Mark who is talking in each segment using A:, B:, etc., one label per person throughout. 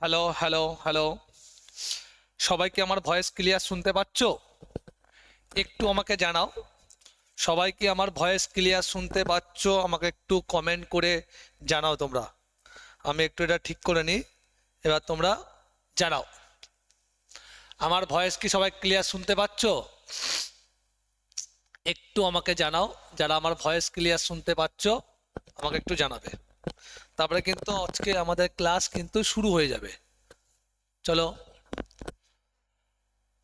A: Hello hello hello সবাই কি আমার ভয়েস ক্লিয়ার শুনতে পাচ্ছ? একটু আমাকে জানাও। সবাই কি আমার ভয়েস ক্লিয়ার শুনতে পাচ্ছ? আমাকে একটু কমেন্ট করে জানাও তোমরা। আমি একটু এটা ঠিক করে নিই। এবার তোমরা জানাও। আমার ভয়েস কি সবাই ক্লিয়ার শুনতে পাচ্ছ? একটু আমাকে জানাও, যারা আমার ভয়েস ক্লিয়ার শুনতে পাচ্ছ, আমাকে একটু জানাবে। তারপরে কিন্তু আজকে আমাদের ক্লাস কিন্তু শুরু হয়ে যাবে। চলো।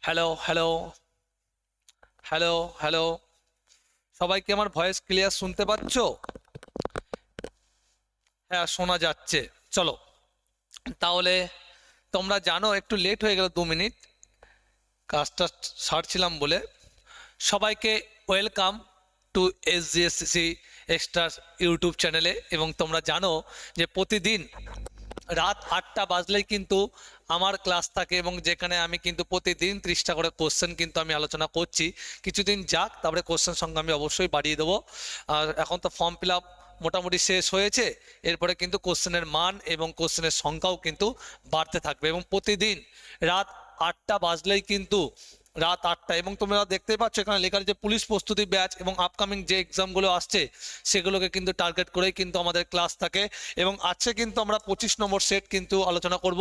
A: হ্যালো হ্যালো হ্যালো হ্যালো সবাই কি আমার ভয়েস ক্লিয়ার শুনতে পাচ্ছ? হ্যাঁ শোনা যাচ্ছে। চলো। তাহলে তোমরা জানো, একটু লেট হয়ে গেল দু মিনিট। কাজটা সারছিলাম বলে। সবাইকে welcome to S GSC extra YouTube চ্যানেলে এবং তোমরা জানো যে প্রতিদিন রাত আটটা বাজলেই কিন্তু আমার ক্লাস থাকে এবং যেখানে আমি কিন্তু প্রতিদিন ত্রিশটা করে কোশ্চেন কিন্তু আমি আলোচনা করছি। কিছুদিন যাক, তারপরে কোশ্চেন সঙ্গে আমি অবশ্যই বাড়িয়ে দেবো। আর এখন তো ফর্ম ফিল আপ মোটামুটি শেষ হয়েছে, এরপরে কিন্তু কোশ্চেনের মান এবং কোশ্চেনের সংখ্যাও কিন্তু বাড়তে থাকবে। এবং প্রতিদিন রাত আটটা বাজলেই কিন্তু রাত আটটা এবং তোমরা দেখতেই পাচ্ছ এখানে লেখার যে, পুলিশ প্রস্তুতি ব্যাচ এবং আপকামিং যে এক্সামগুলো আসছে, সেগুলোকে কিন্তু টার্গেট করেই কিন্তু আমাদের ক্লাস থাকে। এবং আজকে কিন্তু আমরা পঁচিশ নম্বর সেট কিন্তু আলোচনা করব।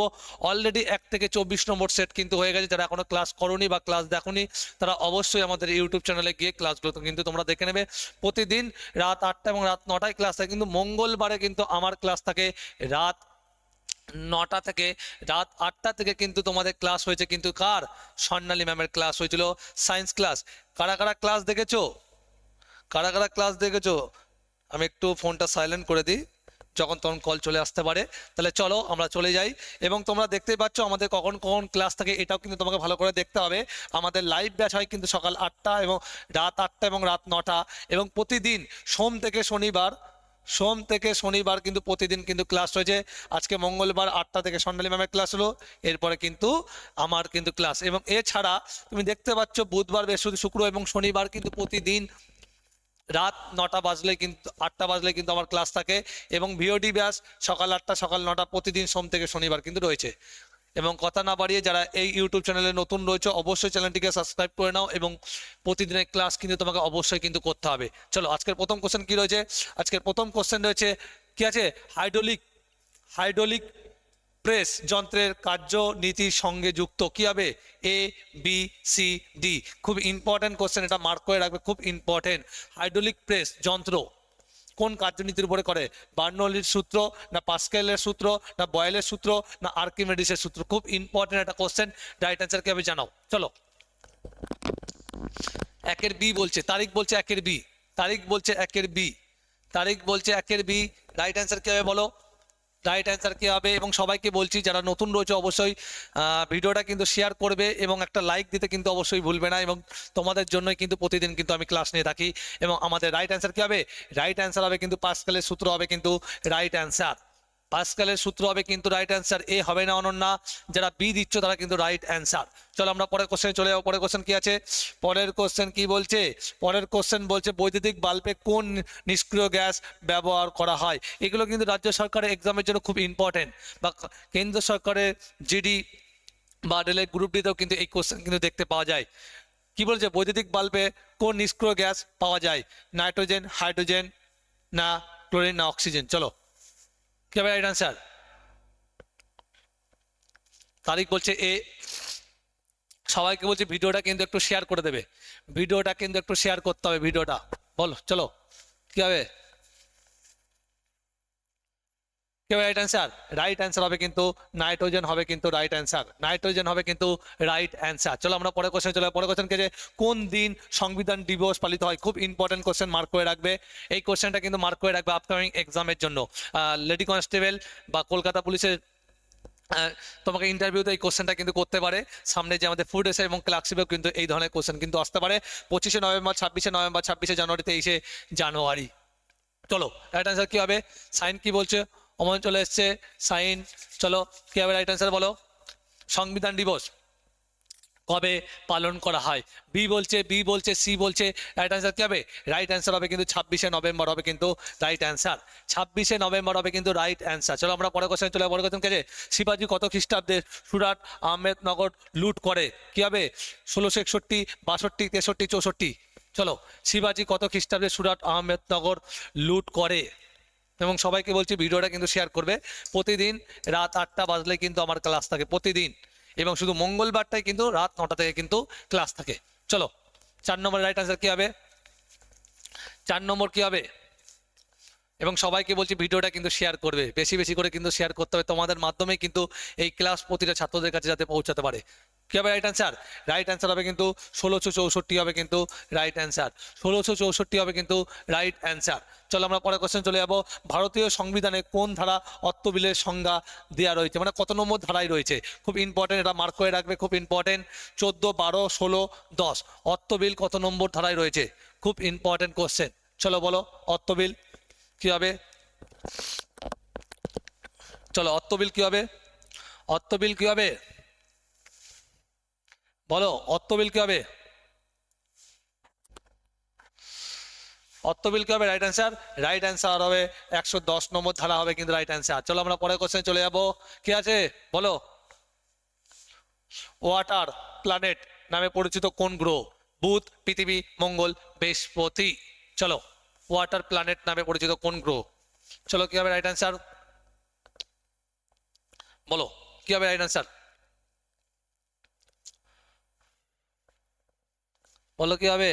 A: অলরেডি এক থেকে চব্বিশ নম্বর সেট কিন্তু হয়ে গেছে। যারা এখনও ক্লাস করনি বা ক্লাস দেখোনি, তারা অবশ্যই আমাদের ইউটিউব চ্যানেলে গিয়ে ক্লাসগুলো কিন্তু তোমরা দেখে নেবে। প্রতিদিন রাত আটটা এবং রাত নটায় ক্লাস থাকে। কিন্তু মঙ্গলবারে কিন্তু আমার ক্লাস থাকে রাত নটা থেকে, রাত আটটা থেকে কিন্তু তোমাদের ক্লাস হয়েছে কিন্তু কার? স্বর্ণালী ম্যামের ক্লাস হয়েছিল সায়েন্স ক্লাস কারা কারা ক্লাস দেখেছ? কারা কারা ক্লাস দেখেছ? আমি একটু ফোনটা সাইলেন্ট করে দিই, যখন তখন কল চলে আসতে পারে। তাহলে চলো, আমরা চলে যাই। এবং তোমরা দেখতেই পাচ্ছ, আমাদের কখন কখন ক্লাস থাকে, এটাও কিন্তু তোমাকে ভালো করে দেখতে হবে। আমাদের লাইভ ব্যাচ হয় কিন্তু সকাল আটটা এবং রাত আটটা এবং রাত নটা। এবং প্রতিদিন সোম থেকে শনিবার সোম থেকে শনিবার কিন্তু প্রতিদিন কিন্তু ক্লাস রয়েছে। আজকে মঙ্গলবার আটটা থেকে স্বর্ণালী ম্যামের ক্লাস হলো। এরপরে কিন্তু আমার কিন্তু ক্লাস এবং এছাড়া তুমি দেখতে পাচ্ছ বুধবার, বৃহস্পতি, শুক্র এবং শনিবার কিন্তু প্রতিদিন রাত নটা বাজলে কিন্তু, আটটা বাজলে কিন্তু আমার ক্লাস থাকে। এবং ভিওডি ব্যাস সকাল আটটা, সকাল নটা প্রতিদিন সোম থেকে শনিবার কিন্তু রয়েছে। এবং কথা না বাড়িয়ে যারা এই ইউটিউব চ্যানেলে নতুন রয়েছে, অবশ্যই চ্যানেলটিকে সাবস্ক্রাইব করে নাও এবং প্রতিদিনের ক্লাস কিন্তু তোমাকে অবশ্যই কিন্তু করতে হবে। চলো, আজকের প্রথম কোশ্চেন কি রয়েছে? আজকের প্রথম কোশ্চেন রয়েছে, কি আছে? হাইড্রোলিক হাইড্রোলিক প্রেস যন্ত্রের কার্যনীতির সঙ্গে যুক্ত, কি হবে? এ বি সি ডি খুব ইম্পর্টেন্ট কোশ্চেন এটা মার্ক করে রাখবে, খুব ইম্পর্টেন্ট হাইড্রোলিক প্রেস যন্ত্র কোন কার্যনীতির উপরে করে? বার্নলির সূত্র, না পাস্কেলের সূত্র, না বয়েলের সূত্র, না আর্কিমেডিসের সূত্র? খুব ইম্পর্টেন্ট একটা কোশ্চেন রাইট অ্যান্সার কি হবে জানাও। চলো। একের বি বলছে, তারিখ বলছে একের বি, তারিখ বলছে একের বি, তারিখ বলছে একের বি রাইট অ্যান্সার কি হবে বলো? রাইট অ্যান্সার কী হবে? এবং সবাইকে বলছি, যারা নতুন রয়েছে অবশ্যই ভিডিওটা কিন্তু শেয়ার করবে এবং একটা লাইক দিতে কিন্তু অবশ্যই ভুলবে না এবং তোমাদের জন্যই কিন্তু প্রতিদিন কিন্তু আমি ক্লাস নিয়ে থাকি। এবং আমাদের রাইট অ্যান্সার কী হবে? রাইট অ্যান্সার হবে কিন্তু পাসকালের সূত্র হবে কিন্তু রাইট অ্যান্সার পাসকালের সূত্র হবে কিন্তু রাইট অ্যান্সার এ হবে না, অনন্যা। যারা বি দিচ্ছ, তারা কিন্তু রাইট অ্যান্সার চলো আমরা পরের কোশ্চেনে চলে যাব। পরের কোশ্চেন কি আছে? পরের কোশ্চেন কি বলছে? পরের কোশ্চেন বলছে বৈদ্যুতিক বাল্বে কোন নিষ্ক্রিয় গ্যাস ব্যবহার করা হয়? এগুলো কিন্তু রাজ্য সরকারের এক্সামের জন্য খুব ইম্পর্টেন্ট বা কেন্দ্র সরকারের জিডি বা রেলের গ্রুপ ডিতেও কিন্তু এই কোশ্চেন কিন্তু দেখতে পাওয়া যায়। কি বলছে? বৈদ্যুতিক বাল্বে কোন নিষ্ক্রিয় গ্যাস পাওয়া যায়? নাইট্রোজেন, হাইড্রোজেন না, ক্লোরিন না, অক্সিজেন? চলো। কি হবে রাইট আনসার তারিখ বলছে এ, সবাইকে বলছে ভিডিওটা কিন্তু একটু শেয়ার করে দেবে। ভিডিওটা কিন্তু একটু শেয়ার করতে হবে ভিডিওটা। বলো, চলো, কি হবে? কি হবে রাইট অ্যান্সার রাইট অ্যান্সার হবে কিন্তু নাইট্রোজেন হবে কিন্তু রাইট অ্যান্সার নাইট্রোজেন হবে কিন্তু রাইট অ্যান্সার চলো আমরা পরে কোশ্চেন চলে পরে কোশ্চেনকে যে কোন দিন সংবিধান দিবস পালিত হয়? খুব ইম্পর্টেন্ট কোশ্চেন মার্ক করে রাখবে। এই কোশ্চেনটা কিন্তু মার্ক করে রাখবে আপকামিং এক্সামের জন্য। লেডি কনস্টেবল বা কলকাতা পুলিশের তোমাকে ইন্টারভিউতে এই কোশ্চেনটা কিন্তু করতে পারে। সামনে যে আমাদের ফুড এসে এবং ক্লার্কশিপেও কিন্তু এই ধরনের কোশ্চেন কিন্তু আসতে পারে। পঁচিশে নভেম্বর, ছাব্বিশে নভেম্বর, ছাব্বিশে জানুয়ারি তেইশে জানুয়ারি। চলো রাইট অ্যান্সার কি হবে? সাইন কি বলছে? অমন চলে এসছে, সাইন, চলো, কি হবে রাইট অ্যান্সার বলো? সংবিধান দিবস কবে পালন করা হয়? বি বলছে বি বলছে সি বলছে রাইট অ্যান্সার কি হবে? রাইট অ্যান্সার হবে কিন্তু ছাব্বিশে নভেম্বর হবে কিন্তু রাইট অ্যান্সার ছাব্বিশে নভেম্বর হবে কিন্তু রাইট অ্যান্সার চলো আমরা পরে কোশ্চেন চলে পরে কোশ্চেন কে শিবাজি কত খ্রিস্টাব্দে সুরাট, আহমেদনগর লুট করে? কি হবে? ষোলোশো একষট্টি, বাষট্টি, তেষট্টি, চৌষট্টি। চলো, শিবাজি কত খ্রিস্টাব্দে সুরাট, আহমেদনগর লুট করে? এবং সবাইকে বলছি ভিডিওটা কিন্তু শেয়ার করবে। প্রতিদিন রাত আটটা বাজলে কিন্তু আমার ক্লাস থাকে, প্রতিদিন। এবং শুধু মঙ্গলবারটাই কিন্তু রাত নটা থেকে কিন্তু ক্লাস থাকে। চলো, চার নম্বর রাইট আনসার কি হবে? চার নম্বর কি হবে? এবং সবাইকে বলছি ভিডিওটা কিন্তু শেয়ার করবে। বেশি বেশি করে কিন্তু শেয়ার করতে হবে। তোমাদের মাধ্যমে কিন্তু এই ক্লাস প্রতিটা ছাত্রদের কাছে যাতে পৌঁছাতে পারে। কি হবে রাইট অ্যান্সার রাইট অ্যান্সার হবে কিন্তু ষোলোশো চৌষট্টি হবে কিন্তু রাইট অ্যান্সার ষোলোশো চৌষট্টি হবে কিন্তু রাইট অ্যান্সার চলো আমরা পরে কোশ্চেন চলে যাব। ভারতীয় সংবিধানে কোন ধারা অত্তবিলের সংজ্ঞা দেওয়া রয়েছে? মানে কত নম্বর ধারায় রয়েছে? খুব ইম্পর্টেন্ট এটা মার্ক করে রাখবে, খুব ইম্পর্টেন্ট চোদ্দ, বারো, ষোলো, দশ। অত্তবিল কত নম্বর ধারায় রয়েছে? খুব ইম্পর্টেন্ট কোশ্চেন চলো বলো অত্তবিল কি হবে চলো অত্তবিল কি হবে অত্তবিল কি হবে বলো অত্তবিল কি হবে অত্তবিল কি হবে রাইট অ্যান্সার রাইট অ্যান্সার হবে একশো দশ নম্বর ধারা হবে কিন্তু রাইট অ্যান্সার চলো, আমরা পরের কোশ্চেন চলে যাব। কি আছে? বলো। ওয়াটার প্ল্যানেট নামে পরিচিত কোন গ্রহ? বুধ, পৃথিবী, মঙ্গল, বৃহস্পতি। চলো। ওয়াটার প্ল্যানেট নামে পরিচিত কোন গ্রহ? চলো কি হবে রাইট অ্যান্সার বলো কি হবে রাইট অ্যান্সার বলো কি হবে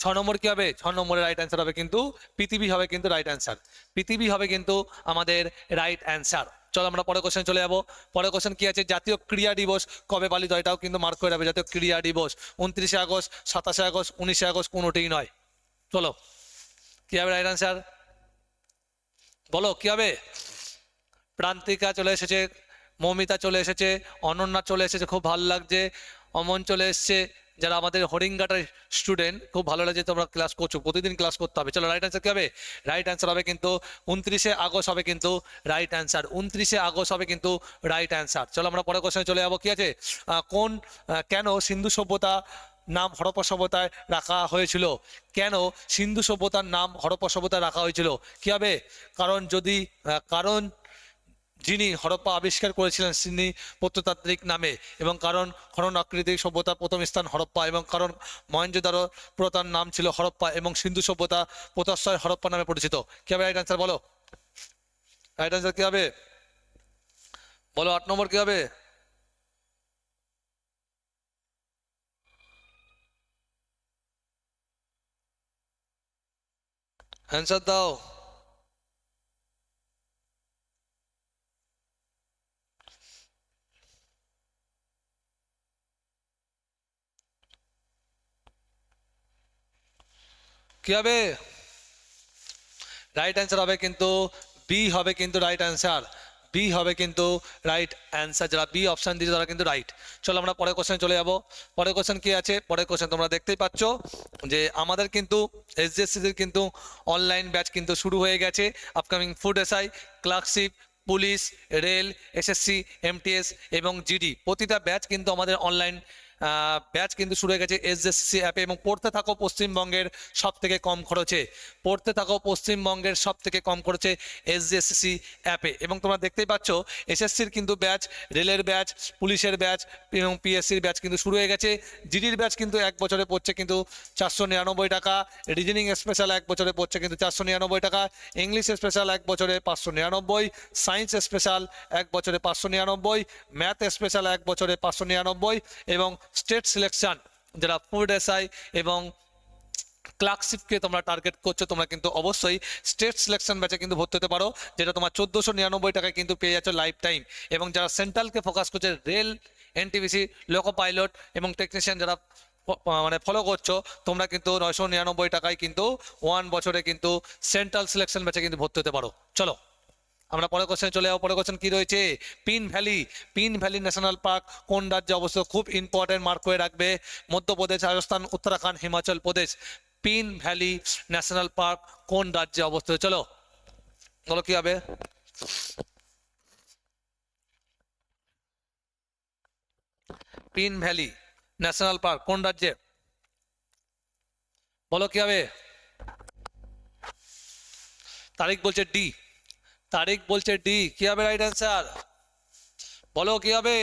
A: ছ নম্বর কি হবে? ছ নম্বরের রাইট অ্যান্সার হবে কিন্তু পৃথিবী হবে কিন্তু রাইট অ্যান্সার পৃথিবী হবে কিন্তু আমাদের রাইট অ্যান্সার চলো আমরা পরের কোশ্চেন চলে যাব। পরের কোশ্চেন কি আছে? জাতীয় ক্রীড়া দিবস কবে পালিত এটাও কিন্তু মার্ক করে যাবে জাতীয় ক্রীড়া দিবস উনত্রিশে আগস্ট, সাতাশে আগস্ট, উনিশে আগস্ট কোনোটিই নয়। চলো, কি হবে রাইট অ্যান্সার বলো, কি হবে? প্রান্তিকা চলে এসেছে, মৌমিতা চলে এসেছে, অনন্যা চলে এসেছে, খুব ভালো লাগছে, অমন চলে এসেছে যারা আমাদের হরিঙ্গাটার স্টুডেন্ট খুব ভালো লাগছে তোমরা ক্লাস করছ, প্রতিদিন ক্লাস করতে হবে। চলো রাইট অ্যান্সার কি হবে? রাইট অ্যান্সার হবে কিন্তু উনত্রিশে আগস্ট হবে কিন্তু রাইট অ্যান্সার উনত্রিশে আগস্ট হবে কিন্তু রাইট অ্যান্সার চলো আমরা পরের কোশ্চেনে চলে যাব, কি আছে? কোন কেন সিন্ধু সভ্যতা নাম হরপ্পা সভ্যতায় রাখা হয়েছিল? কেন সিন্ধু সভ্যতার নাম হরপ্পা সভ্যতায় রাখা হয়েছিল? কি হবে? কারণ যদি কারণ যিনি হরপ্পা আবিষ্কার করেছিলেন তিনি প্রত্নতাত্ত্বিক নামে এবং কারণ খনন আকৃতিক সভ্যতার প্রথম স্থান হরপ্পা এবং কারণ মহেঞ্জোদারো প্রতার নাম ছিল হরপ্পা এবং সিন্ধু সভ্যতা পোতাশ্রয় হরপ্পা নামে পরিচিত। কি হবে রাইট বলো? রাইট অ্যান্সার কি হবে? বলো আট নম্বর কি হবে? অ্যান্সার দাও। কি হবে রাইট অ্যান্সার হবে কিন্তু বি হবে কিন্তু রাইট অ্যান্সার বি হবে কিন্তু রাইট অ্যান্সার যারা বি অপশন দিয়েছে তারা কিন্তু রাইট চলো আমরা পরের কোশ্চেন চলে যাব। পরের কোশ্চেন কি আছে? পরের কোশ্চেন তোমরা দেখতেই পাচ্ছ যে আমাদের কিন্তু এসজিএসসির কিন্তু অনলাইন ব্যাচ কিন্তু শুরু হয়ে গেছে। Upcoming food SI clerkship police rail SSC MTS এবং জিডি প্রতিটা ব্যাচ কিন্তু আমাদের অনলাইন ব্যাচ কিন্তু শুরু হয়ে গেছে এসএসসি অ্যাপে এবং পড়তে থাকো পশ্চিমবঙ্গের সব থেকে কম খরচে। পড়তে থাকো পশ্চিমবঙ্গের সব থেকে কম খরচে এসজিএসসি অ্যাপে এবং তোমরা দেখতেই পাচ্ছ এসএসসির কিন্তু ব্যাচ, রেলের ব্যাচ, পুলিশের ব্যাচ এবং পিএসসির ব্যাচ কিন্তু শুরু হয়ে গেছে। জিডির ব্যাচ কিন্তু এক বছরে পড়ছে কিন্তু চারশো নিরানব্বই টাকা। রিজনিং স্পেশাল এক বছরে পড়ছে কিন্তু চারশো নিরানব্বই টাকা। ইংলিশ স্পেশাল এক বছরে পাঁচশো নিরানব্বই। সায়েন্স স্পেশাল এক বছরে পাঁচশো নিরানব্বই। ম্যাথ স্পেশাল এক বছরে পাঁচশো নিরানব্বই। এবং স্টেট সিলেকশন যারা ফুড এসআই এবং ক্লার্কশিপকে তোমরা টার্গেট করছ, তোমরা কিন্তু অবশ্যই স্টেট সিলেকশন ব্যাচে কিন্তু ভর্তি হতে পারো, যেটা তোমার চোদ্দোশো নিরানব্বই টাকায় কিন্তু পেয়ে যাচ্ছ লাইফ টাইম এবং যারা সেন্ট্রালকে ফোকাস করছে রেল এনটিভিসি লোকো পাইলট এবং টেকনিশিয়ান যারা মানে ফলো করছ, তোমরা কিন্তু নয়শো নিরানব্বই টাকায় কিন্তু ওয়ান বছরে কিন্তু সেন্ট্রাল সিলেকশন ব্যাচে কিন্তু ভর্তি হতে পারো। চলো। আমরা পরের কোশ্চেন চলে যাব। পরের কোশ্চেন কি রয়েছে? Pin valley. Pin valley national park কোন রাজ্যে অবস্থিত? খুব ইম্পর্টেন্ট মার্ক করে রাখবে। Madhya Pradesh, Rajasthan, Uttarakhand, Himachal Pradesh. Pin valley national park কোন রাজ্যে অবস্থিত? চলো, বলো কি হবে? পিন ভ্যালি ন্যাশনাল পার্ক কোন রাজ্যে? বলো কি হবে? তারিখ বলছে ডি। তারিখ বলছে ডি। কি হবে রাইট অ্যান্সার বলো, কি হবে?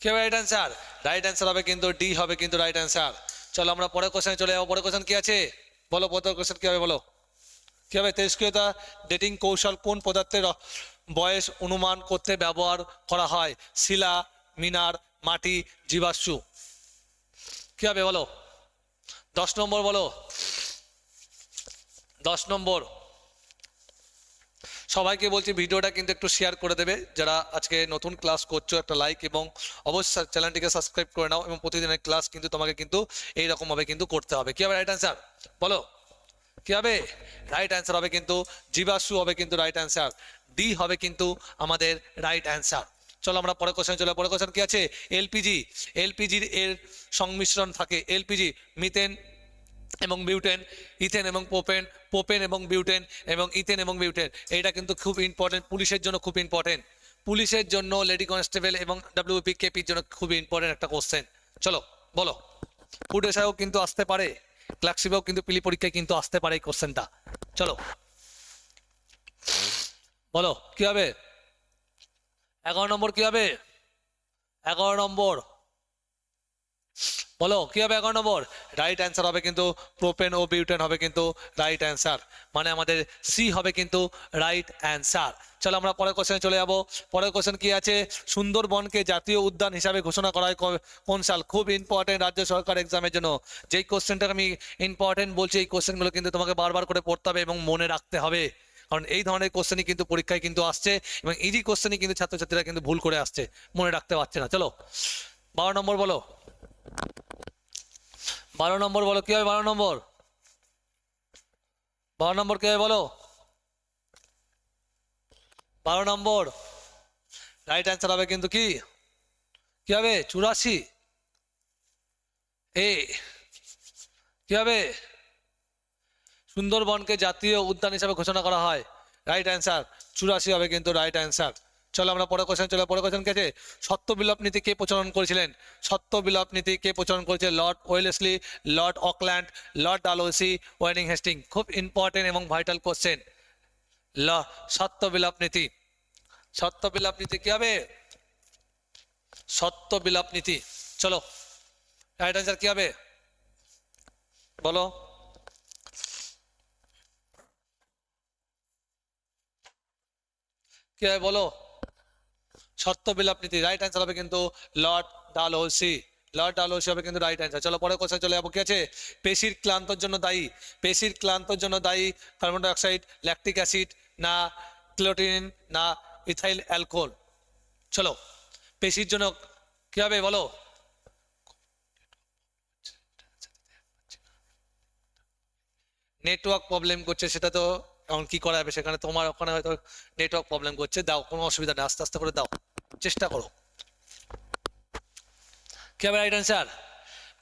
A: কি হবে রাইট অ্যান্সার রাইট অ্যান্সার হবে কিন্তু ডি হবে কিন্তু রাইট অ্যান্সার চলো, আমরা পরের কোশ্চেনে চলে যাব। পরের কোশ্চেন কি আছে? বলো, পরের কোশ্চেন কি হবে, বলো। কি হবে? তেজস্ক্রিয়তা ডেটিং কৌশল কোন পদার্থের বয়স অনুমান করতে ব্যবহার করা হয়? শিলা, মিনার, মাটি, জীবাশ্ম। কি হবে, বলো? দশ নম্বর, বলো। দশ নম্বর। সবাইকে বলছি ভিডিওটা কিন্তু একটু শেয়ার করে দেবে। যারা আজকে নতুন ক্লাস করছ, একটা লাইক এবং অবশ্যই চ্যানেলটিকে সাবস্ক্রাইব করে নাও এবং প্রতিদিনের ক্লাস কিন্তু তোমাকে কিন্তু এইরকমভাবে কিন্তু করতে হবে। কি হবে রাইট অ্যান্সার বলো। কী হবে? রাইট অ্যান্সার হবে কিন্তু জীবাশ্ম, হবে কিন্তু রাইট অ্যান্সার ডি হবে কিন্তু আমাদের রাইট অ্যান্সার চলো আমরা পরে কোশ্চেন চলো পরে কোশ্চেন কি আছে? এলপিজি এলপিজির এর সংমিশ্রণ থাকে। এলপিজি মিথেন এবং বিউটেন, ইথেন এবং পোপেন পোপেন এবং বিউটেন এবং ইথেন এবং বিউটেন। এটা কিন্তু খুব ইম্পর্টেন্ট পুলিশের জন্য খুব ইম্পর্টেন্ট পুলিশের জন্য লেডি কনস্টেবল এবং ডাব্লিউপি কেপির জন্য খুব ইম্পর্টেন্ট একটা কোশ্চেন চলো, বলো। এসেও কিন্তু আসতে পারে ক্লার্কশিপেও কিন্তু পিলি পরীক্ষায় কিন্তু আসতে পারে এই কোশ্চেনটা চলো। বলো, কি হবে? এগারো নম্বর কি হবে? এগারো নম্বর। বলো, কি হবে এগারো নম্বর? রাইট অ্যান্সার হবে কিন্তু প্রোপেন ও বিউটেন হবে কিন্তু রাইট অ্যান্সার মানে আমাদের সি হবে কিন্তু রাইট অ্যান্সার চলো আমরা পরের কোশ্চেনে চলে যাব। পরের কোশ্চেন কি আছে? সুন্দরবনকে জাতীয় উদ্যান হিসাবে ঘোষণা করা হয় কোন সাল? খুব ইম্পর্টেন্ট রাজ্য সরকার এক্সামের জন্য। যেই কোশ্চেনটা আমি ইম্পর্টেন্ট বলছি, এই কোশ্চেনগুলো কিন্তু তোমাকে বারবার করে পড়তে হবে এবং মনে রাখতে হবে। কারণ এই ধরনের কোশ্চেনই কিন্তু পরীক্ষায় কিন্তু আসছে এবং ইজি কোশ্চেনই কিন্তু ছাত্রছাত্রীরা কিন্তু ভুল করে আসছে। মনে রাখতে পারছে না। চলো, বারো নম্বর বলো। বারো নম্বর বলো কি হবে বারো নম্বর? বারো নম্বর কি হবে বলো? বারো নম্বর। রাইট অ্যান্সার হবে কিন্তু কি? কি হবে চুরাশি। এ কি হবে সুন্দরবনকে জাতীয় উদ্যান হিসাবে ঘোষণা করা হয়। রাইট অ্যান্সার চুরাশি হবে কিন্তু রাইট অ্যান্সার চলো আমরা পরে কোশ্চেন চলো পরে কোশ্চেন কে আছে। সত্য বিলোপ নীতি কে প্রচলন করেছিলেন? সত্য বিলোপ নীতি কে প্রচলন করেছে? Lord Wellesley, Lord Auckland, Lord Dalhousie Warren Hastings. খুব ইম্পর্টেন্ট এবং ভাইটাল কোশ্চেন ল, সত্য বিলোপ নীতি। সত্য বিলোপ নীতি কি হবে? সত্য বিলোপ নীতি। চলো রাইট অ্যান্সার কি হবে? বলো। কি হবে? বলো। সত্য বিলাপ নীতি রাইট অ্যান্সার হবে কিন্তু লর্ড ডালহৌসি লর্ড ডালহৌসি হবে কিন্তু রাইট অ্যান্সার চলো পরের কোশ্চেন চলে যাব, কি আছে? পেশির ক্লান্তর জন্য দায়ী। পেশির ক্লান্তর জন্য দায়ী কার্বন ডাইঅক্সাইড ল্যাকটিক অ্যাসিড না ক্লোটিন না ইথাইল অ্যালকোহল চলো, পেশির জন্য কি হবে বলো? নেটওয়ার্ক প্রবলেম করছে, সেটা তো এখন কি করা যাবে? সেখানে তোমার ওখানে হয়তো নেটওয়ার্ক প্রবলেম করছে। দাও, কোনো অসুবিধা নেই। আস্তে আস্তে করে দাও। চেষ্টা করো। কি হবে রাইট অ্যান্সার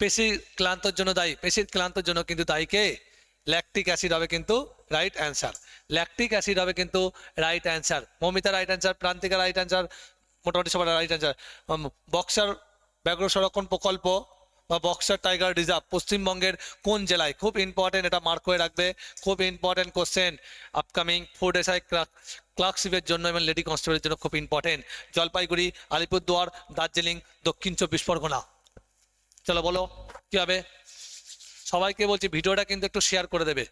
A: পেশির ক্লান্তর জন্য দায়ী। পেশির ক্লান্তর জন্য কিন্তু দায়ী কে ল্যাকটিক অ্যাসিড হবে কিন্তু রাইট অ্যান্সার ল্যাকটিক অ্যাসিড হবে কিন্তু right answer Mamita right answer Prantika right answer মোটামুটি সবার রাইট অ্যান্সার বক্সার ব্যাঘ্র সংরক্ষণ প্রকল্প। বা বক্সার টাইগার রিজার্ভ পশ্চিমবঙ্গের কোন জেলায়? খুব ইম্পর্টেন্ট এটা মার্ক করে রাখবে। খুব important question upcoming food SI ক্লার্কশিপের জন্য এবং লেডি কনস্টেবলের জন্য খুব ইম্পর্টেন্ট জলপাইগুড়ি, আলিপুরদুয়ার, দার্জিলিং, দক্ষিণ চব্বিশ পরগনা। চলো বলো, কী হবে? সবাইকে বলছি, ভিডিওটা কিন্তু একটু শেয়ার করে দেবে।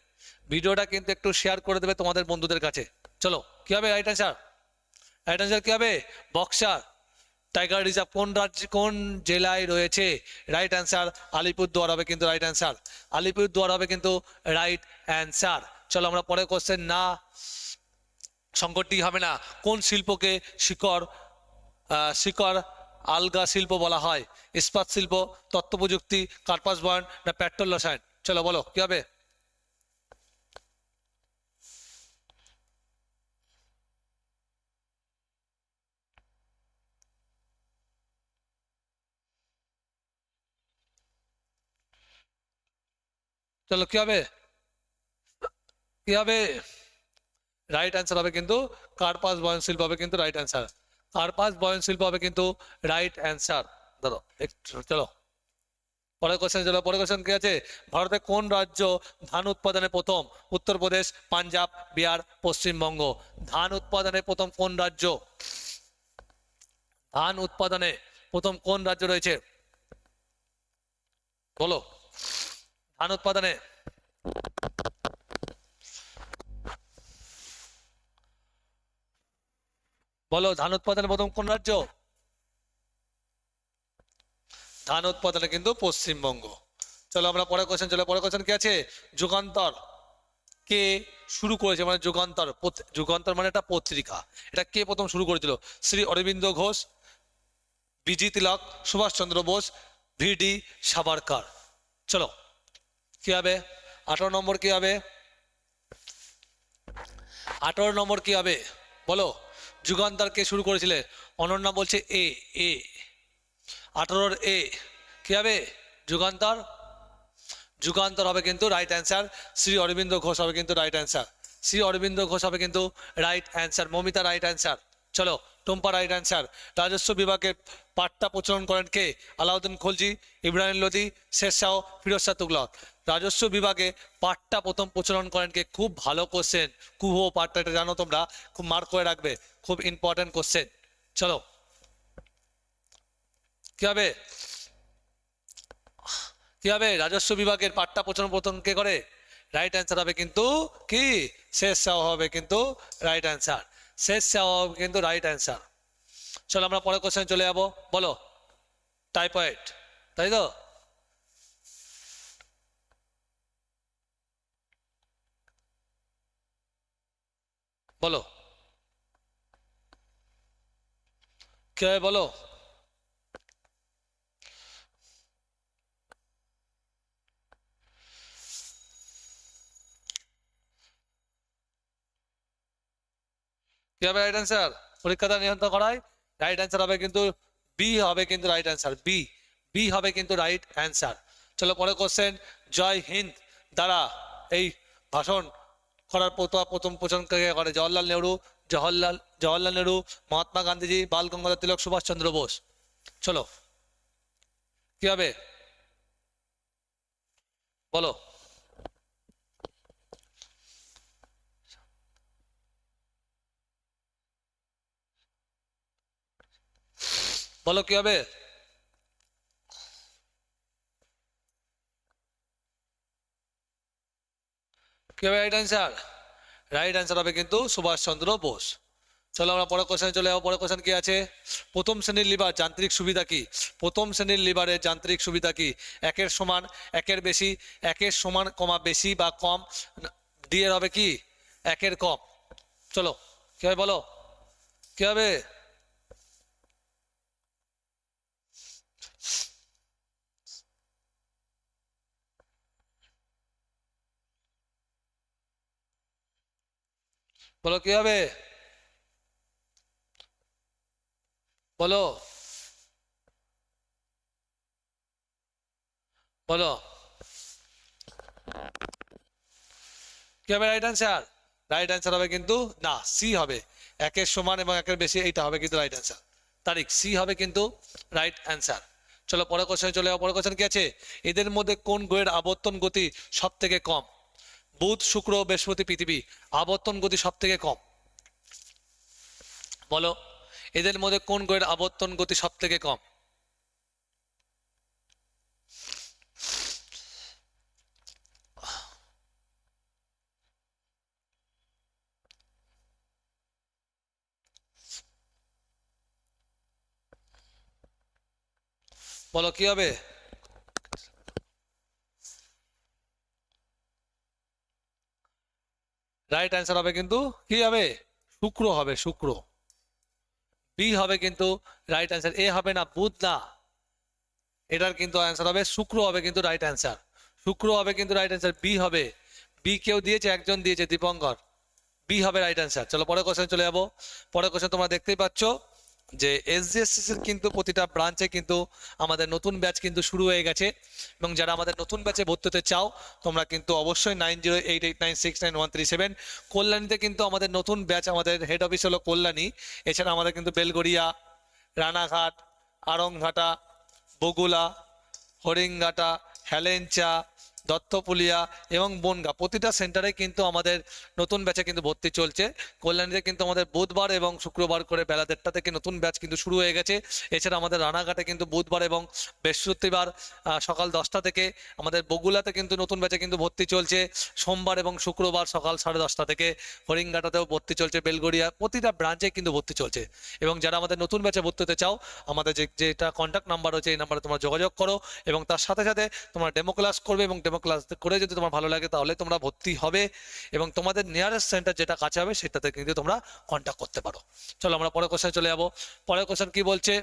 A: ভিডিওটা কিন্তু একটু শেয়ার করে দেবে তোমাদের বন্ধুদের কাছে। চলো, কী হবে? রাইট অ্যান্সার রাইট অ্যান্সার কী হবে? বক্সার টাইগার রিজার্ভ কোন রাজ্য, কোন জেলায় রয়েছে? রাইট অ্যান্সার আলিপুরদুয়ার হবে কিন্তু রাইট অ্যান্সার আলিপুরদুয়ার হবে কিন্তু রাইট অ্যান্সার চলো আমরা পরে কোশ্চেন না, সংকটটি হবে না। কোন শিল্পকে শিকড় শিকড় আলগা শিল্প বলা হয়? ইস্পাত শিল্প তথ্য প্রযুক্তি কার্পাস বয়ন না পেট্রোল রসায়ন? চলো বলো, কি হবে? চলো, কি হবে? কি হবে? রাইট অ্যান্সার হবে কিন্তু কার্পাস বয়ন শিল্প হবে কিন্তু রাইট অ্যান্সার কার্পাস বয়ন শিল্প হবে কিন্তু রাইট অ্যান্সার ধরো চলো। পরের কোশ্চেন চলো, পরের কোশ্চেন কি আছে? ভারতের কোন রাজ্য ধান উৎপাদনে প্রথম? উত্তরপ্রদেশ, পাঞ্জাব, বিহার, পশ্চিমবঙ্গ। ধান উৎপাদনে প্রথম কোন রাজ্য? ধান উৎপাদনে প্রথম কোন রাজ্য রয়েছে? বলো। উৎপাদনে বলো, ধান উৎপাদনে প্রথম কোন রাজ্য? ধান উৎপাদনে কিন্তু পশ্চিমবঙ্গ। চলো আমরা পরে কোশ্চেন চলো পরে কোশ্চেন কি আছে? যুগান্তর। কে শুরু করেছে? মানে যুগান্তর যুগান্তর মানে একটা পত্রিকা। এটা কে প্রথম শুরু করেছিল? Shri Aurobindo Ghosh BG Tilak, Subhash Chandra Bose VD Savarkar. চলো। কি হবে? আঠারো নম্বর কি হবে? আঠারো নম্বর কি হবে? বলো। যুগান্তর কে শুরু করেছিলে? অনন্যা বলছে এ এ। আঠারোর এ। কি হবে? যুগান্তর? যুগান্তর হবে কিন্তু রাইট অ্যান্সার শ্রী অরবিন্দ ঘোষ হবে কিন্তু রাইট অ্যান্সার শ্রী অরবিন্দ ঘোষ হবে কিন্তু right answer Mamita right answer চলো, টুম্পা রাইট অ্যান্সার রাজস্ব বিভাগের পাঠটা প্রচলন করেন কে? আলাউদ্দিন খলজি, ইব্রাহিম লোদি শের শাহ ফিরোজ শাহ তুগলক। রাজস্ব বিভাগে পাঠটা প্রথম প্রচলন করেন কে? খুব ভালো কোশ্চেন কুহ এটা জানো তোমরা? খুব মার্ক করে রাখবে। খুব ইম্পর্টেন্ট কোশ্চেন চলো। কি হবে? কি হবে? রাজস্ব বিভাগের পাট্টা প্রচলন প্রথম কে করে? রাইট অ্যান্সার হবে কিন্তু কি? শেষ শাহ হবে কিন্তু রাইট অ্যান্সার শেষ শাহ হবে কিন্তু রাইট অ্যান্সার চলো আমরা পরের কোশ্চেন চলে যাব। বলো। টাইপয়েড তাই তো? বলো। কি বলো? কি করায়। রাইট হবে কিন্তু হবে কিন্তু রাইট হবে কিন্তু রাইট চলো পরে কোশ্চেন জয় হিন্দ দ্বারা এই ভাষণ করার প্রথম প্রথম প্রচলন করে জওয়াহরলাল নেহরু, জওয়াহরলাল জওয়াহরলাল নেহরু, মহাত্মা গান্ধীজি, বাল গঙ্গাধর তিলক সুভাষচন্দ্র বোস। চলো কি হবে বলো। বলো কি হবে কি হবে রাইট অ্যান্সার রাইট অ্যান্সার হবে কিন্তু সুভাষচন্দ্র বোস। চলো আমরা পরের কোশ্চেনে চলে যাব। পরের কোশ্চেন কি আছে? প্রথম শ্রেণির লিভার যান্ত্রিক সুবিধা কি? প্রথম শ্রেণির লিভারের যান্ত্রিক সুবিধা কি? একের সমান একের বেশি, একের সমান কমা বেশি বা কম ডি এর হবে কি? একের কম। চলো কি হবে বলো? কি হবে বলো, কি হবে? বলো। বলো। কি হবে রাইট অ্যান্সার রাইট অ্যান্সার হবে কিন্তু না সি হবে। একের সমান এবং একের বেশি, এইটা হবে কিন্তু রাইট অ্যান্সার তারিখ সি হবে কিন্তু রাইট অ্যান্সার চলো, পরের কোশ্চেন চলে যাব পরের কোশ্চেন কি আছে? এদের মধ্যে কোন গ্রহের আবর্তন গতি সব থেকে কম? বুধ, শুক্র, বৃহস্পতি, পৃথিবী আবর্তন গতি সব থেকে কম। বলো, এদের মধ্যে কোন গ্রহের আবর্তন গতি সব থেকে কম? বলো, কি হবে? রাইট অ্যান্সার হবে কিন্তু কি হবে? শুক্র হবে, শুক্র। বি হবে কিন্তু রাইট অ্যান্সার এ হবে না, বুধ না। এটার কিন্তু অ্যান্সার হবে, শুক্র হবে কিন্তু রাইট অ্যান্সার শুক্র হবে কিন্তু রাইট অ্যান্সার বি হবে। বি কেউ দিয়েছে, একজন দিয়েছে, দীপঙ্কর। বি হবে রাইট অ্যান্সার চলো পরের কোশ্চেন চলে যাব। পরের কোশ্চেন তোমরা দেখতেই পাচ্ছ। যে এসজিএসসির কিন্তু প্রতিটা ব্রাঞ্চে কিন্তু আমাদের নতুন ব্যাচ কিন্তু শুরু হয়ে গেছে। এবং যারা আমাদের নতুন ব্যাচে ভর্তি হতে চাও, তোমরা কিন্তু অবশ্যই nine zero eight eight nine six nine one three seven কল্যাণীতে কিন্তু আমাদের নতুন ব্যাচ আমাদের হেড অফিস হলো কল্যাণী। এছাড়া আমাদের কিন্তু বেলগড়িয়া, রানাঘাট আরংঘাটা বগুলা হরিংঘাটা হেলেঞ্চা দত্তপুলিয়া এবং বনগা প্রতিটা সেন্টারে কিন্তু আমাদের নতুন ব্যাচে কিন্তু ভর্তি চলছে। কল্যাণীতে কিন্তু আমাদের বুধবার এবং শুক্রবার করে বেলা দেড়টা থেকে নতুন ব্যাচ কিন্তু শুরু হয়ে গেছে। এছাড়া আমাদের রানাঘাটে কিন্তু বুধবার এবং বৃহস্পতিবার সকাল দশটা থেকে আমাদের বগুলাতে কিন্তু নতুন ব্যাচে কিন্তু ভর্তি চলছে। সোমবার এবং শুক্রবার সকাল সাড়ে দশটা থেকে হরিঙ্গাটাতেও ভর্তি চলছে, বেলগড়িয়া প্রতিটা ব্রাঞ্চে কিন্তু ভর্তি চলছে। এবং যারা আমাদের নতুন ব্যাচে ভর্তি হতে চাও, আমাদের যে, যেটা কন্ট্যাক্ট নাম্বার রয়েছে, এই নাম্বারে তোমরা যোগাযোগ করো এবং তার সাথে সাথে তোমরা ডেমো ক্লাস করবে এবং ডেমো ক্লাস করে যদি তোমার ভালো লাগে তাহলে তোমরা ভর্তি হবে এবং তোমাদের নিয়ারেস্ট সেন্টার যেটা কাছে হবে সেটাতে কিন্তু তোমরা কন্ট্যাক্ট করতে পারো। চলো আমরা পরের কোশ্চেন চলে যাব। পরের কোশ্চেন কি বলছে?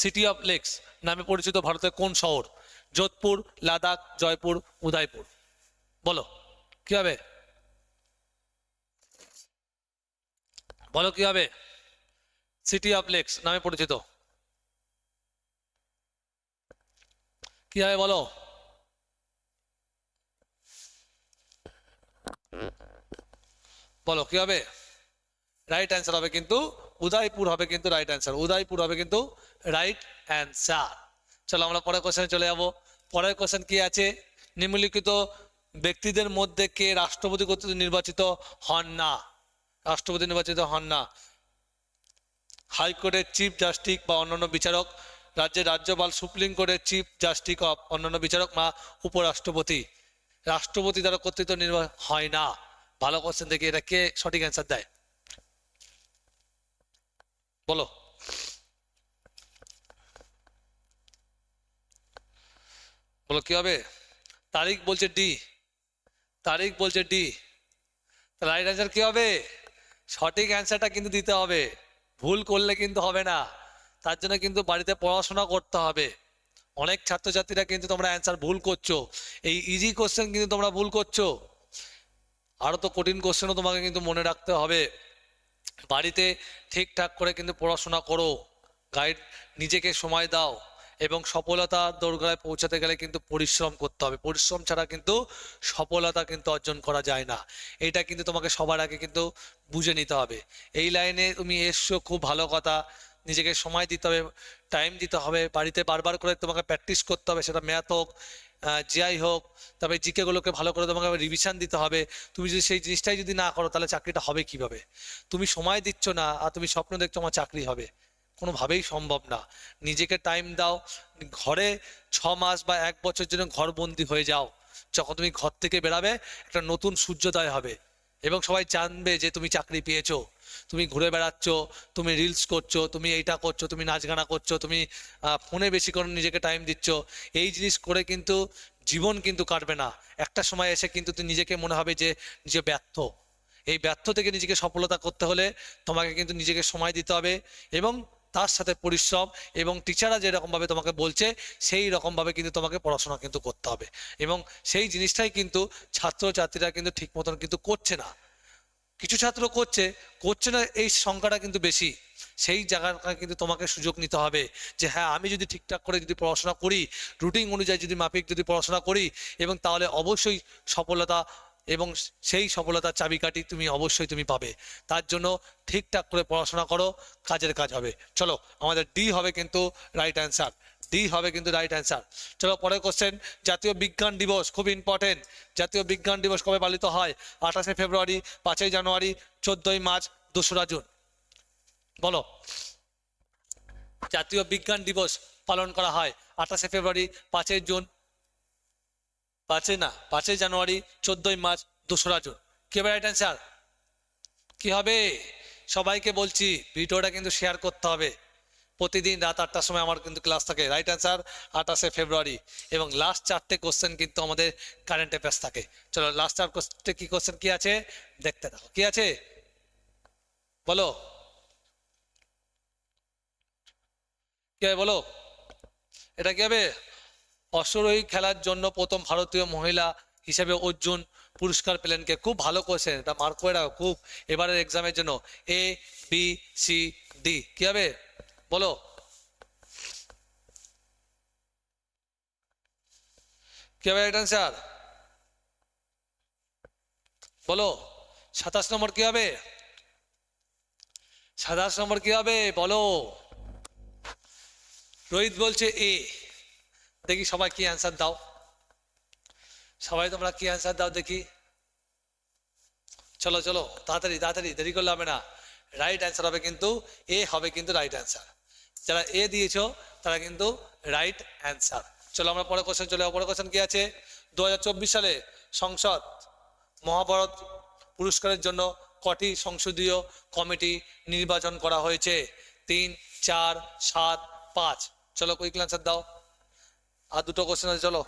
A: সিটি অফ লেকস নামে পরিচিত ভারতের কোন শহর? যোধপুর, লাদাখ, জয়পুর, উদয়পুর। বলো, কি হবে? বলো, কি হবে? সিটি অফ লেকস নামে পরিচিত। কি হবে বলো? বলো, কি হবে? রাইট অ্যান্সার হবে কিন্তু উদয়পুর হবে কিন্তু রাইট অ্যান্সার উদয়পুর হবে কিন্তু রাইট অ্যান্সার চলো, আমরা পরের কোশ্চেনে চলে যাব। পরের কোশ্চেন কি আছে? নিম্নলিখিত ব্যক্তিদের মধ্যে কে রাষ্ট্রপতি কর্তৃক নির্বাচিত হন না? রাষ্ট্রপতি নির্বাচিত হন না। হাইকোর্টের চিফ জাস্টিস বা অন্যান্য বিচারক, রাজ্যের রাজ্যপাল সুপ্রিম কোর্টের চিফ জাস্টিস অফ অন্যান্য বিচারক বা উপরাষ্ট্রপতি। রাষ্ট্রপতি দ্বারা কর্তৃত্ব নির্বাচন হয় না। ভালো কোশ্চেন দেখি এটা কে সঠিক অ্যান্সার দেয়। বলো। বলো, কি হবে? তারিখ বলছে ডি তারিখ বলছে ডি রাইট অ্যান্সার কি হবে? সঠিক অ্যান্সারটা কিন্তু দিতে হবে। ভুল করলে কিন্তু হবে না। তার জন্য কিন্তু বাড়িতে পড়াশোনা করতে হবে। অনেক ছাত্রছাত্রীরা কিন্তু তোমরা অ্যান্সার ভুল করছ। এই ইজি কোশ্চেন কিন্তু তোমরা ভুল করছ। আরও তো কঠিন কোশ্চেনও তোমাকে কিন্তু মনে রাখতে হবে। বাড়িতে ঠিকঠাক করে কিন্তু পড়াশোনা করো গাইড নিজেকে সময় দাও এবং সফলতা দোরগোড়ায় পৌঁছাতে গেলে কিন্তু পরিশ্রম করতে হবে। পরিশ্রম ছাড়া কিন্তু সফলতা কিন্তু অর্জন করা যায় না। এটা কিন্তু তোমাকে সবার আগে কিন্তু বুঝে নিতে হবে। এই লাইনে তুমি এসছো, খুব ভালো কথা। নিজেকে সময় দিতে হবে টাইম দিতে হবে। বাড়িতে বারবার করে তোমাকে প্র্যাকটিস করতে হবে, সেটা ম্যাথ হোক জিআই হোক তবে জিকে গুলোকে ভালো করে তোমাকে রিভিশন দিতে হবে। তুমি যদি সেই জিনিসটাই যদি না করো, তাহলে চাকরিটা হবে কীভাবে? তুমি সময় দিচ্ছ না, আর তুমি স্বপ্ন দেখছ আমার চাকরি হবে। কোনোভাবেই সম্ভব না। নিজেকে টাইম দাও, ঘরে ছ মাস বা এক বছর জন্য ঘরবন্দি হয়ে যাও। যখন তুমি ঘর থেকে বেরাবে, একটা নতুন সূর্যোদয় হবে। এবং সবাই জানবে যে তুমি চাকরি পেয়েছ, তুমি ঘুরে বেড়াচ্ছ, তুমি রিলস করছ, তুমি এইটা করছ, তুমি নাচ গানা করছ, তুমি ফোনে বেশি করে নিজেকে টাইম দিচ্ছ। এই জিনিস করে কিন্তু জীবন কিন্তু কাটবে না। একটা সময় এসে কিন্তু তুমি নিজেকে মনে হবে যে নিজে ব্যর্থ। এই ব্যর্থ থেকে নিজেকে সফলতা করতে হলে তোমাকে কিন্তু নিজেকে সময় দিতে হবে এবং তার সাথে পরিশ্রম এবং টিচাররা যেরকমভাবে তোমাকে বলছে, সেই রকমভাবে কিন্তু তোমাকে পড়াশোনা কিন্তু করতে হবে। এবং সেই জিনিসটাই কিন্তু ছাত্রছাত্রীরা কিন্তু ঠিক মতন কিন্তু করছে না। কিছু ছাত্র করছে করছে না, এই সংখ্যাটা কিন্তু বেশি। সেই জায়গাটা কিন্তু তোমাকে সুযোগ নিতে হবে যে হ্যাঁ আমি যদি ঠিকঠাক করে যদি পড়াশোনা করি, রুটিন অনুযায়ী যদি মাফিক যদি পড়াশোনা করি, এবং তাহলে অবশ্যই সফলতা এবং সেই সফলতার চাবিকাঠি তুমি অবশ্যই তুমি পাবে। তার জন্য ঠিকঠাক করে পড়াশোনা করো, কাজের কাজ হবে। চলো, আমাদের ডি হবে কিন্তু রাইট অ্যান্সার ডি হবে কিন্তু রাইট অ্যান্সার চলো, পরের কোশ্চেন জাতীয় বিজ্ঞান দিবস খুব ইম্পর্টেন্ট জাতীয় বিজ্ঞান দিবস কবে পালিত হয়? আঠাশে ফেব্রুয়ারি, পাঁচই জানুয়ারি, চোদ্দই মার্চ, দোসরা জুন। বলো। জাতীয় বিজ্ঞান দিবস পালন করা হয় আঠাশে ফেব্রুয়ারি, পাঁচই জুন পাঁচই না, পাঁচই জানুয়ারি, চোদ্দই মার্চ, দোসরা জুন। কি রাইট অ্যান্সার কি হবে? সবাইকে বলছি, ভিডিওটা কিন্তু শেয়ার করতে হবে। প্রতিদিন রাত আটটার সময় আমার কিন্তু ক্লাস থাকে। রাইট অ্যান্সার আঠাশে ফেব্রুয়ারি এবং লাস্ট চারটে কোশ্চেন কিন্তু আমাদের কারেন্ট অ্যাফেয়ার্স থাকে। চলো লাস্ট চার কোশ্চেন কি কোশ্চেন কি আছে? দেখতে থাকো। কি আছে? বলো। কি বলো? এটা কি হবে? অশ্বরোহী খেলার জন্য প্রথম ভারতীয় মহিলা হিসেবে অর্জুন পুরস্কার পেলেন কে? খুব ভালো কোয়েশ্চেন এটা মার্ক করে রাখো, খুব এবারের এক্সামের জন্য। এ বি সি ডি কি হবে? বলো। কি হবে রাইট অ্যান্সার বলো। সাতাশ নম্বর কি হবে? সাতাশ নম্বর কি হবে? বলো। রোহিত বলছে এ দেখি সবাই কি অ্যান্সার দাও। সবাই তোমরা কি অ্যান্সার দাও দেখি। চলো চলো, তাড়াতাড়ি তাড়াতাড়ি, দেরি করলে হবে না। রাইট অ্যান্সার হবে কিন্তু এ হবে কিন্তু রাইট অ্যান্সার যারা এ দিয়েছ, তারা কিন্তু রাইট অ্যান্সার চলো আমরা পরে কোশ্চেন চলে পরে কোশ্চেন কি আছে? দু হাজার চব্বিশ সালে সংসদ মহাভারত পুরস্কারের জন্য কটি সংসদীয় কমিটি নির্বাচন করা হয়েছে? তিন, চার, সাত, পাঁচ। চলো কুইক অ্যান্সার দাও। আর দুটো কোশ্চেন আছে, চলো।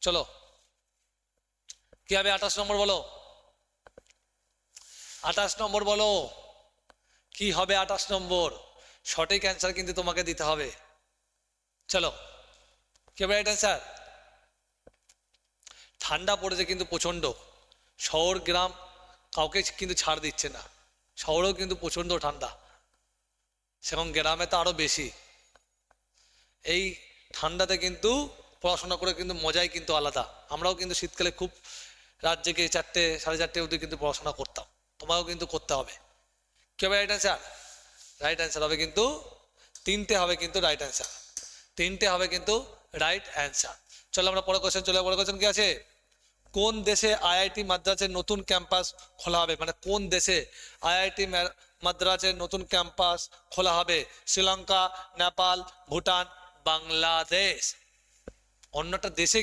A: চলো। কি হবে আঠাশ নম্বর বলো? আঠাশ নম্বর বলো। কি হবে আঠাশ নম্বর? সঠিক অ্যান্সার কিন্তু তোমাকে দিতে হবে। চলো। কি হবে অ্যান্সার ঠান্ডা পড়েছে কিন্তু প্রচণ্ড। শহর, গ্রাম কাউকে কিন্তু ছাড় দিচ্ছে না। শহরেও কিন্তু প্রচণ্ড ঠান্ডা। সেরকম গ্রামে তো আরও বেশি। এই ঠান্ডাতে কিন্তু পড়াশোনা করে কিন্তু মজাই কিন্তু আলাদা। আমরাও কিন্তু শীতকালে খুব রাত জেগে চারটে, সাড়ে চারটে অবধি কিন্তু পড়াশোনা করতাম। তোমাকেও কিন্তু করতে হবে। কি হবে রাইট অ্যান্সার রাইট অ্যান্সার হবে কিন্তু, তিনটে হবে কিন্তু রাইট অ্যান্সার তিনটে হবে কিন্তু রাইট অ্যান্সার চলো আমরা পরে কোশ্চেন চলে পরে কোশ্চেন কি আছে? কোন দেশে আইআইটি মাদ্রাজের নতুন ক্যাম্পাস খোলা হবে? মানে কোন দেশে আইআইটি মাদ্রাজের নতুন ক্যাম্পাস খোলা হবে। শ্রীলঙ্কা, নেপাল, ভুটান, বাংলাদেশ। অন্যটা দেশে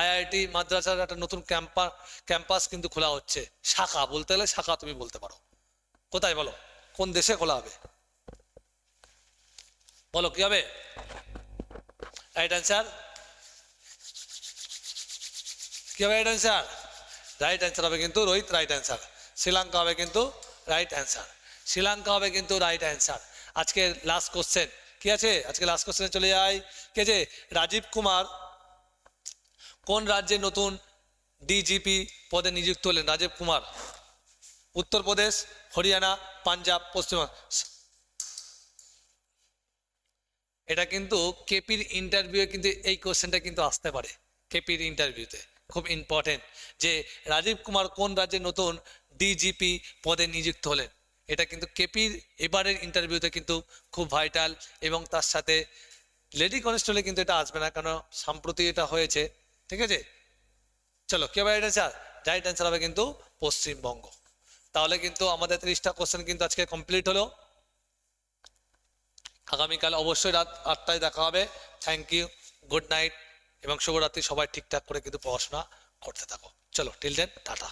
A: আইআইটি মাদ্রাসার একটা নতুন ক্যাম্পাস ক্যাম্পাস কিন্তু খোলা হচ্ছে। শাখা বলতে গেলে শাখা তুমি বলতে পারো। কোথায় বলো? কোন দেশে খোলা হবে? বলো, কি হবে? রাইট অ্যান্সার কি হবে রাইট অ্যান্সার রাইট অ্যান্সার হবে কিন্তু রোহিত রাইট অ্যান্সার শ্রীলঙ্কা হবে কিন্তু রাইট অ্যান্সার শ্রীলঙ্কা হবে কিন্তু রাইট অ্যান্সার আজকে লাস্ট কোশ্চেন কি আছে? আজকে লাস্ট কোশ্চেনে চলে যাই। কি আছে রাজীব কুমার কোন রাজ্যের নতুন ডিজিপি পদে নিযুক্ত হলেন? রাজীব কুমার। উত্তরপ্রদেশ, হরিয়ানা, পাঞ্জাব, পশ্চিমবঙ্গ। এটা কিন্তু কেপির ইন্টারভিউ কিন্তু এই কোশ্চেনটা কিন্তু আসতে পারে। কেপির ইন্টারভিউতে খুব ইম্পর্টেন্ট যে রাজীব কুমার কোন রাজ্যের নতুন ডিজিপি পদে নিযুক্ত হলেন? এটা কিন্তু কেপির এবারের ইন্টারভিউতে কিন্তু খুব ভাইটাল এবং তার সাথে লেডি কনস্টেবলে কিন্তু এটা আসবে না কারণ সাম্প্রতি এটা হয়েছে, ঠিক আছে? চলো, কে রাইট অ্যান্সার রাইট অ্যান্সার হবে কিন্তু পশ্চিমবঙ্গ। তাহলে কিন্তু আমাদের ত্রিশটা কোশ্চেন কিন্তু আজকে কমপ্লিট হলো। আগামীকাল অবশ্যই রাত আটটায় দেখা হবে। থ্যাংক ইউ গুড নাইট এবং শুভরাত্রি। সবাই ঠিকঠাক করে কিন্তু পড়াশোনা করতে থাকো। চলো টিল দেন টাটা।